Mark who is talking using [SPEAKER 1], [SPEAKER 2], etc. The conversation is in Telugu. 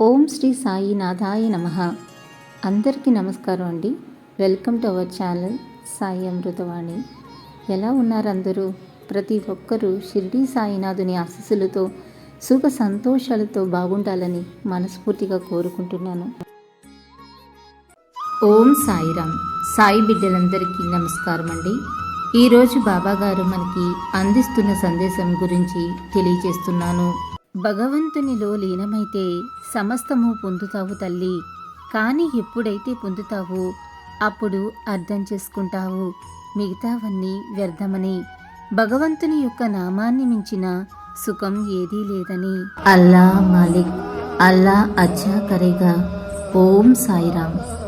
[SPEAKER 1] ఓం శ్రీ సాయినాథాయ నమ. అందరికీ నమస్కారం అండి. Welcome to our channel Sai Amrutavani. ఎలా ఉన్నారు అందరూ? ప్రతి ఒక్కరూ షిరిడి సాయినాథుని ఆశీస్సులతో సుఖ సంతోషాలతో బాగుండాలని మనస్ఫూర్తిగా కోరుకుంటున్నాను. ఓం సాయిరామ్. సాయి బిడ్డలందరికీ నమస్కారం అండి. ఈరోజు బాబాగారు మనకి అందిస్తున్న సందేశం గురించి తెలియజేస్తున్నాను. భగవంతునిలో లీనమైతే సమస్తము పొందుతావు తల్లి. కానీ ఎప్పుడైతే పొందుతావో అప్పుడు అర్థం చేసుకుంటావు. మిగతావన్నీ వ్యర్థమని. భగవంతుని యొక్క నామాన్ని మించిన సుఖం ఏదీ లేదని. అల్లా మాలిక్ అల్లా అచ్చా కరేగా ఓం సాయిరామ్.